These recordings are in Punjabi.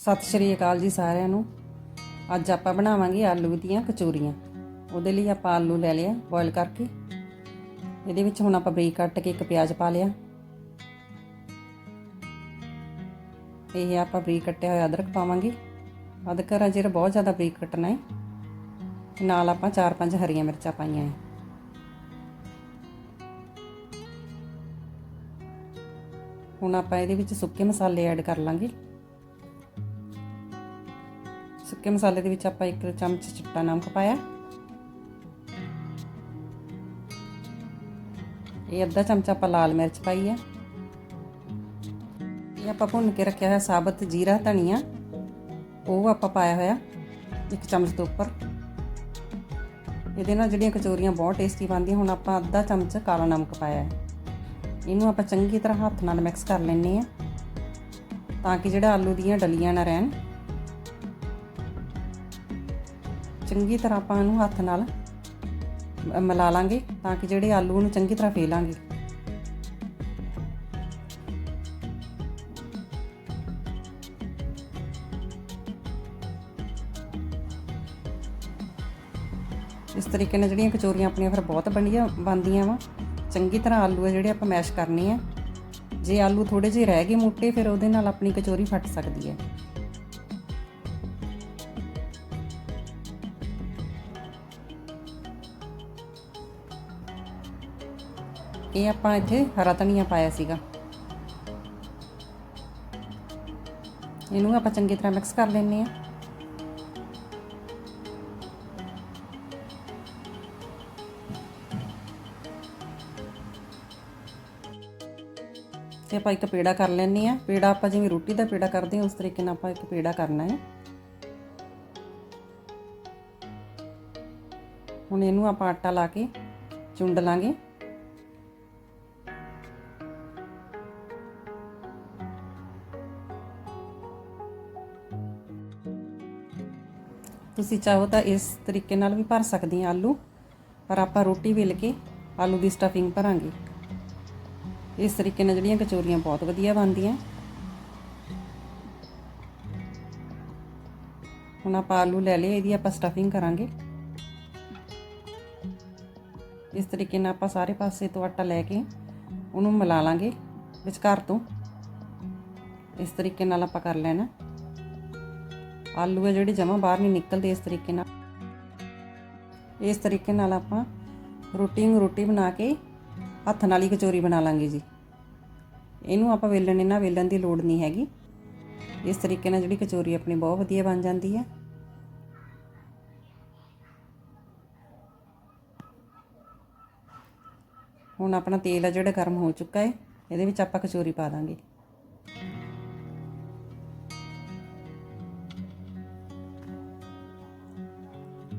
ਸਤਿ ਸ਼੍ਰੀ ਅਕਾਲ ਜੀ ਸਾਰਿਆਂ ਨੂੰ। ਅੱਜ ਆਪਾਂ ਬਣਾਵਾਂਗੇ ਆਲੂ ਦੀਆਂ ਕਚੋਰੀਆਂ। ਉਹਦੇ ਲਈ ਆਪਾਂ ਆਲੂ ਲੈ ਲਿਆ ਬੋਇਲ ਕਰਕੇ। ਇਹਦੇ ਵਿੱਚ ਹੁਣ ਆਪਾਂ ਬਰੀਕ ਕੱਟ ਕੇ ਇੱਕ ਪਿਆਜ਼ ਪਾ ਲਿਆ। ਇਹ ਆਪਾਂ ਬਰੀਕ ਕੱਟਿਆ ਹੋਇਆ ਅਦਰਕ ਪਾਵਾਂਗੇ। ਅਦਰਕ ਰਾਜੇ ਬਹੁਤ ਜ਼ਿਆਦਾ ਬਰੀਕ ਕੱਟਣਾ ਹੈ। ਨਾਲ ਆਪਾਂ 4-5 ਹਰੀਆਂ ਮਿਰਚਾਂ ਪਾਈਆਂ ਹੈ। ਹੁਣ ਆਪਾਂ ਇਹਦੇ ਵਿੱਚ ਸੁੱਕੇ ਮਸਾਲੇ ਐਡ ਕਰ ਲਾਂਗੇ। ਸੁੱਕੇ ਮਸਾਲੇ ਦੇ ਵਿੱਚ ਆਪਾਂ ਇੱਕ ਚਮਚ ਚਿੱਟਾ ਨਮਕ ਪਾਇਆ। ਇਹ ਅੱਧਾ ਚਮਚ ਆਪਾਂ ਲਾਲ ਮਿਰਚ ਪਾਈ ਹੈ। ਇਹ ਆਪਾਂ ਭੁੰਨ ਕੇ ਰੱਖਿਆ ਹੋਇਆ ਸਾਬਤ ਜੀਰਾ, ਧਨੀਆ, ਉਹ ਆਪਾਂ ਪਾਇਆ ਹੋਇਆ ਇੱਕ ਚਮਚ ਤੋਂ ਉੱਪਰ। ਇਹਦੇ ਨਾਲ ਜਿਹੜੀਆਂ ਕਚੋਰੀਆਂ ਬਹੁਤ ਟੇਸਟੀ ਬਣਦੀਆਂ, ਹੁਣ ਆਪਾਂ ਅੱਧਾ ਚਮਚ ਕਾਲਾ ਨਮਕ ਪਾਇਆ ਹੈ। ਇਹਨੂੰ ਆਪਾਂ ਚੰਗੀ ਤਰ੍ਹਾਂ ਹੱਥ ਨਾਲ ਮਿਕਸ ਕਰ ਲੈਣੇ ਆ ਤਾਂ ਕਿ ਜਿਹੜਾ ਆਲੂ ਦੀਆਂ ਡਲੀਆਂ ਨਾ ਰਹਿਣ। ਚੰਗੀ ਤਰ੍ਹਾਂ ਆਪਾਂ ਇਹਨੂੰ ਹੱਥ ਨਾਲ ਮਿਲਾ ਲਾਂਗੇ ਤਾਂ ਕਿ ਜਿਹੜੇ ਆਲੂ ਨੂੰ ਚੰਗੀ ਤਰ੍ਹਾਂ ਫੇਲਾਂਗੇ ਇਸ ਤਰੀਕੇ ਨਾਲ ਜਿਹੜੀਆਂ ਕਚੋਰੀਆਂ ਆਪਣੀਆਂ ਫਿਰ ਬਹੁਤ ਬਣੀਆਂ ਬਣਦੀਆਂ ਵਾ। ਚੰਗੀ ਤਰ੍ਹਾਂ ਆਲੂ ਹੈ ਜਿਹੜੇ ਆਪਾਂ ਮੈਸ਼ ਕਰਨੇ ਆ। ਜੇ ਆਲੂ ਥੋੜੇ ਜਿਹੇ ਰਹਿ ਗਏ ਮੋਟੇ, ਫਿਰ ਉਹਦੇ ਨਾਲ ਆਪਣੀ ਕਚੋਰੀ ਫਟ ਸਕਦੀ ਹੈ। ਇਹ ਆਪਾਂ ਇੱਥੇ ਹਰਾ ਧਨੀਆ ਪਾਇਆ ਸੀਗਾ। ਇਹਨੂੰ ਆਪਾਂ ਚੰਗੀ ਤਰ੍ਹਾਂ ਮਿਕਸ ਕਰ ਲੈਣੇ ਆ ਤੇ ਆਪਾਂ ਇੱਕ ਪੇੜਾ ਕਰ ਲੈਣੇ ਆ ਪੇੜਾ ਆਪਾਂ ਜਿਵੇਂ ਰੋਟੀ ਦਾ ਪੇੜਾ ਕਰਦੇ ਹਾਂ, ਉਸ ਤਰੀਕੇ ਨਾਲ ਆਪਾਂ ਇੱਕ ਪੇੜਾ ਕਰਨਾ ਹੈ। ਹੁਣ ਇਹਨੂੰ ਆਪਾਂ ਆਟਾ ਲਾ ਕੇ ਚੁੰਡ ਲਾਂਗੇ। ਤੁਸੀਂ ਚਾਹੋ ਤਾਂ ਇਸ ਤਰੀਕੇ ਨਾਲ ਵੀ ਭਰ ਸਕਦੇ ਆ ਆਲੂ, ਪਰ ਆਪਾਂ ਰੋਟੀ ਵੇਲ ਕੇ ਆਲੂ ਦੀ ਸਟਫਿੰਗ ਭਰਾਂਗੇ। ਇਸ ਤਰੀਕੇ ਨਾਲ ਜਿਹੜੀਆਂ ਕਚੋਰੀਆਂ ਬਹੁਤ ਵਧੀਆ ਬਣਦੀਆਂ। ਹੁਣ ਆਪਾਂ ਆਲੂ ਲੈ ਲਏ, ਇਹਦੀ ਆਪਾਂ ਸਟਫਿੰਗ ਕਰਾਂਗੇ। ਇਸ ਤਰੀਕੇ ਨਾਲ ਆਪਾਂ ਸਾਰੇ ਪਾਸੇ ਤੋਂ ਆਟਾ ਲੈ ਕੇ ਉਹਨੂੰ ਮਿਲਾ ਲਾਂਗੇ ਵਿਚਕਾਰ ਤੋਂ। ਇਸ ਤਰੀਕੇ ਨਾਲ ਆਪਾਂ ਕਰ ਲੈਣਾ। ਆਲੂ ਹੈ ਜਿਹੜੇ ਜਮਾ ਬਾਹਰ ਨਹੀਂ ਨਿਕਲਦੇ ਇਸ ਤਰੀਕੇ ਨਾਲ। ਇਸ ਤਰੀਕੇ ਨਾਲ ਆਪਾਂ ਰੋਟੀ ਨੂੰ ਰੋਟੀ ਬਣਾ ਕੇ ਹੱਥ ਨਾਲ ਹੀ ਕਚੋਰੀ ਬਣਾ ਲਾਂਗੇ ਜੀ। ਇਹਨੂੰ ਆਪਾਂ ਵੇਲਣ, ਇਹਨਾਂ ਵੇਲਣ ਦੀ ਲੋੜ ਨਹੀਂ ਹੈਗੀ। ਇਸ ਤਰੀਕੇ ਨਾਲ ਜਿਹੜੀ ਕਚੋਰੀ ਆਪਣੀ ਬਹੁਤ ਵਧੀਆ ਬਣ ਜਾਂਦੀ ਹੈ। ਹੁਣ ਆਪਣਾ ਤੇਲ ਆ ਜਿਹੜਾ ਗਰਮ ਹੋ ਚੁੱਕਾ ਹੈ, ਇਹਦੇ ਵਿੱਚ ਆਪਾਂ ਕਚੋਰੀ ਪਾ ਦਾਂਗੇ।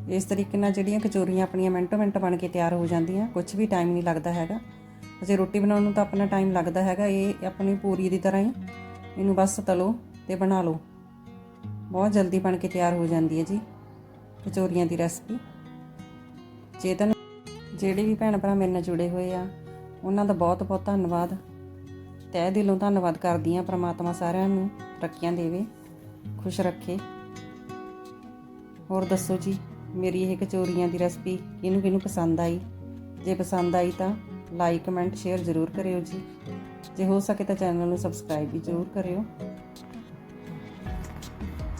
ਇਸ ਤਰੀਕੇ ਨਾਲ ਜਿਹੜੀਆਂ ਕਚੋਰੀਆਂ ਆਪਣੀਆਂ ਮਿੰਟੋ ਮਿੰਟ ਬਣ ਕੇ ਤਿਆਰ ਹੋ ਜਾਂਦੀਆਂ ਕੁਝ ਵੀ ਟਾਈਮ ਨਹੀਂ ਲੱਗਦਾ ਹੈਗਾ। ਅਜੇ ਰੋਟੀ ਬਣਾਉਣ ਨੂੰ ਤਾਂ ਆਪਣਾ ਟਾਈਮ ਲੱਗਦਾ ਹੈਗਾ, ਇਹ ਆਪਣੀ ਪੂਰੀ ਦੀ ਤਰ੍ਹਾਂ ਹੀ। ਇਹਨੂੰ ਬਸ ਤਲੋ ਤੇ ਬਣਾ ਲਓ। ਬਹੁਤ ਜਲਦੀ ਬਣ ਕੇ ਤਿਆਰ ਹੋ ਜਾਂਦੀ ਹੈ ਜੀ ਕਚੋਰੀਆਂ ਦੀ ਰੈਸਪੀ ਜੇ ਤੁਹਾਨੂੰ ਜਿਹੜੇ ਵੀ ਭੈਣ ਭਰਾ ਮੇਰੇ ਨਾਲ ਜੁੜੇ ਹੋਏ ਆ, ਉਹਨਾਂ ਦਾ ਬਹੁਤ ਬਹੁਤ ਧੰਨਵਾਦ। ਤਹਿ ਦਿਲੋਂ ਧੰਨਵਾਦ ਕਰਦੀ ਆ ਪ੍ਰਮਾਤਮਾ ਸਾਰਿਆਂ ਨੂੰ ਤਰੱਕੀਆਂ ਦੇਵੇ, ਖੁਸ਼ ਰੱਖੇ। ਹੋਰ ਦੱਸੋ ਜੀ? ਮੇਰੀ ਇਹ ਕਚੋਰੀਆਂ ਦੀ ਰੈਸਪੀ ਕਿਹਨੂੰ ਕਿਹਨੂੰ ਪਸੰਦ ਆਈ? ਜੇ ਪਸੰਦ ਆਈ ਤਾਂ ਲਾਈਕ ਕਮੈਂਟ ਸ਼ੇਅਰ ਜ਼ਰੂਰ ਕਰਿਓ ਜੀ। ਜੇ ਹੋ ਸਕੇ ਤਾਂ ਚੈਨਲ ਨੂੰ ਸਬਸਕ੍ਰਾਈਬ ਵੀ ਜ਼ਰੂਰ ਕਰਿਓ।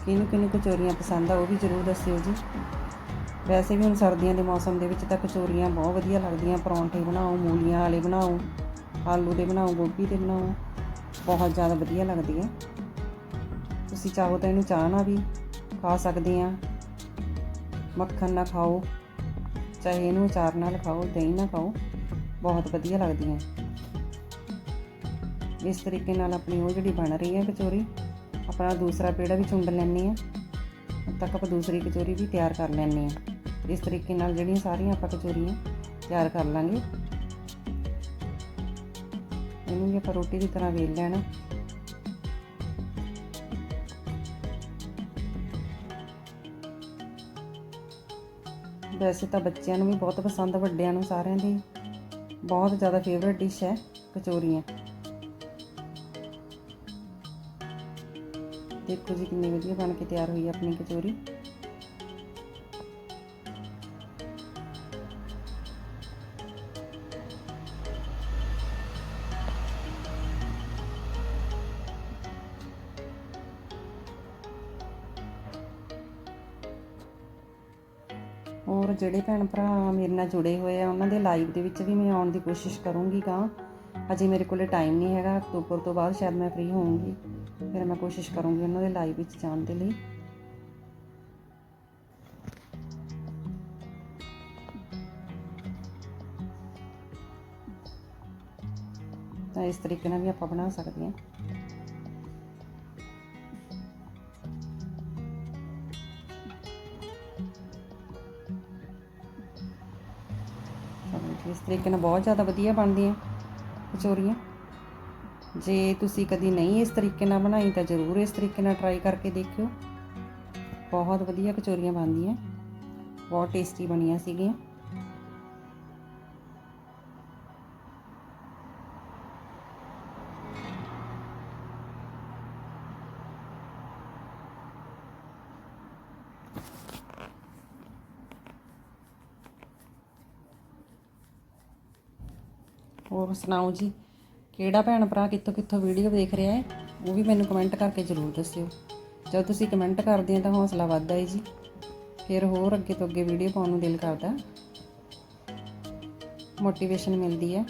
ਕਿਹਨੂੰ ਕਿਹਨੂੰ ਕਚੋਰੀਆਂ ਪਸੰਦ ਆ ਉਹ ਵੀ ਜ਼ਰੂਰ ਦੱਸਿਓ ਜੀ। ਵੈਸੇ ਵੀ ਹੁਣ ਸਰਦੀਆਂ ਦੇ ਮੌਸਮ ਦੇ ਵਿੱਚ ਤਾਂ ਕਚੋਰੀਆਂ ਬਹੁਤ ਵਧੀਆ ਲੱਗਦੀਆਂ। ਪਰੌਂਠੇ ਬਣਾਓ, ਮੂਲੀਆਂ ਵਾਲੇ ਬਣਾਓ, ਆਲੂ ਦੇ ਬਣਾਓ, ਗੋਭੀ ਦੇ ਬਣਾਓ, ਬਹੁਤ ਜ਼ਿਆਦਾ ਵਧੀਆ ਲੱਗਦੀ ਹੈ ਤੁਸੀਂ ਚਾਹੋ ਤਾਂ ਇਹਨੂੰ ਚਾਹ ਨਾਲ ਵੀ ਖਾ ਸਕਦੇ ਆ। ਮੱਖਣ ਨਾਲ ਖਾਓ, ਚਾਹੇ ਇਹਨੂੰ ਅਚਾਰ ਨਾਲ ਖਾਓ, ਦਹੀਂ ਨਾਲ ਖਾਓ, ਬਹੁਤ ਵਧੀਆ ਲੱਗਦੀਆਂ ਇਸ ਤਰੀਕੇ ਨਾਲ ਆਪਣੀ ਉਹ ਜਿਹੜੀ ਬਣ ਰਹੀ ਹੈ ਕਚੋਰੀ ਆਪਣਾ ਦੂਸਰਾ ਪੇੜਾ ਵੀ ਚੁੰਡ ਲੈਣੀ ਆ ਤਦ ਤੱਕ ਆਪਾਂ ਦੂਸਰੀ ਕਚੋਰੀ ਵੀ ਤਿਆਰ ਕਰ ਲੈਣੀ ਆ ਇਸ ਤਰੀਕੇ ਨਾਲ ਜਿਹੜੀਆਂ ਸਾਰੀਆਂ ਆਪਾਂ ਕਚੋਰੀਆਂ ਤਿਆਰ ਕਰ ਲਾਂਗੇ। ਇਹਨੂੰ ਵੀ ਆਪਾਂ ਰੋਟੀ ਦੀ ਤਰ੍ਹਾਂ ਵੇਲ ਲੈਣਾ। ਵੈਸੇ ਤਾਂ ਬੱਚਿਆਂ ਨੂੰ ਵੀ ਬਹੁਤ ਪਸੰਦ, ਵੱਡਿਆਂ ਨੂੰ ਸਾਰਿਆਂ ਦੀ ਬਹੁਤ ਜ਼ਿਆਦਾ ਫੇਵਰਿਟ ਡਿਸ਼ ਹੈ ਕਚੋਰੀਆਂ। ਦੇਖੋ ਜੀ ਕਿੰਨੀ ਵਧੀਆ ਬਣ ਕੇ ਤਿਆਰ ਹੋਈ ਹੈ ਆਪਣੀ ਕਚੋਰੀ। ਔਰ ਜਿਹੜੇ ਭੈਣ ਭਰਾ ਮੇਰੇ ਨਾਲ ਜੁੜੇ ਹੋਏ ਆ, ਉਹਨਾਂ ਦੇ ਲਾਈਵ ਦੇ ਵਿੱਚ ਵੀ ਮੈਂ ਆਉਣ ਦੀ ਕੋਸ਼ਿਸ਼ ਕਰੂੰਗੀ ਗਾ। ਅਜੇ ਮੇਰੇ ਕੋਲੇ ਟਾਈਮ ਨਹੀਂ ਹੈਗਾ, ਅਕਤੂਬਰ ਤੋਂ ਬਾਅਦ ਸ਼ਾਇਦ ਮੈਂ ਫ੍ਰੀ ਹੋਊਂਗੀ। ਫਿਰ ਮੈਂ ਕੋਸ਼ਿਸ਼ ਕਰੂੰਗੀ ਉਹਨਾਂ ਦੇ ਲਾਈਵ ਵਿੱਚ ਜਾਣ ਦੇ ਲਈ। ਤਾਂ ਇਸ ਤਰੀਕੇ ਨਾਲ ਵੀ ਆਪਾਂ ਬਣਾ ਸਕਦੇ ਹਾਂ। ਇਸ ਤਰੀਕੇ ਨਾਲ ਬਹੁਤ ਜ਼ਿਆਦਾ ਵਧੀਆ ਬਣਦੀਆਂ ਕਚੋਰੀਆਂ ਜੇ ਤੁਸੀਂ ਕਦੀ ਨਹੀਂ ਇਸ ਤਰੀਕੇ ਨਾਲ ਬਣਾਈ ਤਾਂ ਜ਼ਰੂਰ ਇਸ ਤਰੀਕੇ ਨਾਲ ਟਰਾਈ ਕਰਕੇ ਦੇਖਿਓ। ਬਹੁਤ ਵਧੀਆ ਕਚੋਰੀਆਂ ਬਣਦੀਆਂ। ਬਹੁਤ ਟੇਸਟੀ ਬਣੀਆਂ ਸੀਗੀਆਂ। ਹੋਰ ਸੁਣਾਓ ਜੀ? ਕਿਹੜਾ ਭੈਣ ਭਰਾ ਕਿੱਥੋਂ ਕਿੱਥੋਂ ਵੀਡੀਓ ਦੇਖ ਰਿਹਾ ਹੈ? ਉਹ ਵੀ ਮੈਨੂੰ ਕਮੈਂਟ ਕਰਕੇ ਜ਼ਰੂਰ ਦੱਸਿਓ। ਜਦ ਤੁਸੀਂ ਕਮੈਂਟ ਕਰਦੇ ਆ ਤਾਂ ਹੌਸਲਾ ਵੱਧਦਾ ਹੈ ਜੀ। ਫਿਰ ਹੋਰ ਅੱਗੇ ਤੋਂ ਅੱਗੇ ਵੀਡੀਓ ਪਾਉਣ ਨੂੰ ਦਿਲ ਕਰਦਾ। ਮੋਟੀਵੇਸ਼ਨ ਮਿਲਦੀ ਹੈ।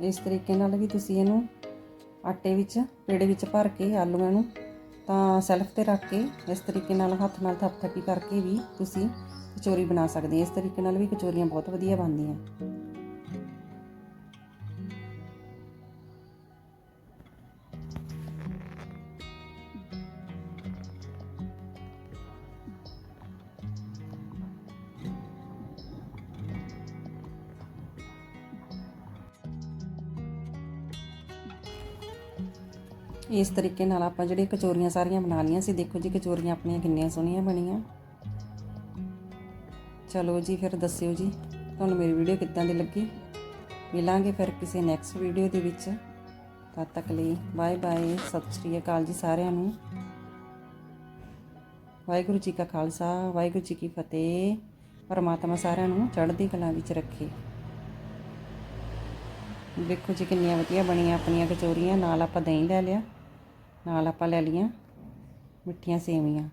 ਇਸ ਤਰੀਕੇ ਨਾਲ ਵੀ ਤੁਸੀਂ ਇਹਨੂੰ ਆਟੇ ਵਿੱਚ, ਪੇੜੇ ਵਿੱਚ ਭਰ ਕੇ ਆਲੂਆਂ ਨੂੰ ਤਾਂ ਸੈਲਫ ਤੇ ਰੱਖ ਕੇ ਇਸ ਤਰੀਕੇ ਨਾਲ ਹੱਥ ਨਾਲ ਥੱਪ-ਥੱਪੀ ਕਰਕੇ ਵੀ ਤੁਸੀਂ ਕਚੋਰੀ ਬਣਾ ਸਕਦੇ ਹੋ। ਇਸ ਤਰੀਕੇ ਨਾਲ ਵੀ ਕਚੋਰੀਆਂ ਬਹੁਤ ਵਧੀਆ ਬਣਦੀਆਂ। ਇਸ ਤਰੀਕੇ ਨਾਲ ਆਪਾਂ ਜਿਹੜੇ ਕਚੋਰੀਆਂ ਸਾਰੀਆਂ ਬਣਾ ਲਈਆਂ ਸੀ, ਦੇਖੋ ਜੀ ਕਚੋਰੀਆਂ ਆਪਣੀਆਂ ਕਿੰਨੀਆਂ ਸੋਹਣੀਆਂ ਬਣੀਆਂ। ਚਲੋ ਜੀ, ਫਿਰ ਦੱਸਿਓ ਜੀ, ਤੁਹਾਨੂੰ ਮੇਰੀ ਵੀਡੀਓ ਕਿੱਦਾਂ ਦੀ ਲੱਗੀ? ਮਿਲਾਂਗੇ ਫਿਰ ਕਿਸੇ ਨੈਕਸਟ ਵੀਡੀਓ ਦੇ ਵਿੱਚ। ਤਦ ਤੱਕ ਲਈ ਬਾਏ ਬਾਏ ਸਤਿ ਸ਼੍ਰੀ ਅਕਾਲ ਜੀ ਸਾਰਿਆਂ ਨੂੰ। ਵਾਹਿਗੁਰੂ ਜੀ ਕਾ ਖਾਲਸਾ, ਵਾਹਿਗੁਰੂ ਜੀ ਕੀ ਫਤਿਹ। ਪਰਮਾਤਮਾ ਸਾਰਿਆਂ ਨੂੰ ਚੜ੍ਹਦੀ ਕਲਾ ਵਿੱਚ ਰੱਖੇ। ਦੇਖੋ ਜੀ ਕਿੰਨੀਆਂ ਵਧੀਆ ਬਣੀਆਂ ਆਪਣੀਆਂ ਕਚੋਰੀਆਂ, ਨਾਲ ਆਪਾਂ ਦਹੀਂ ਲੈ ਲਿਆ। ਨਾਲ ਆਪਾਂ ਲੈ ਲਈਆਂ ਮਿੱਠੀਆਂ ਸੇਵੀਆਂ।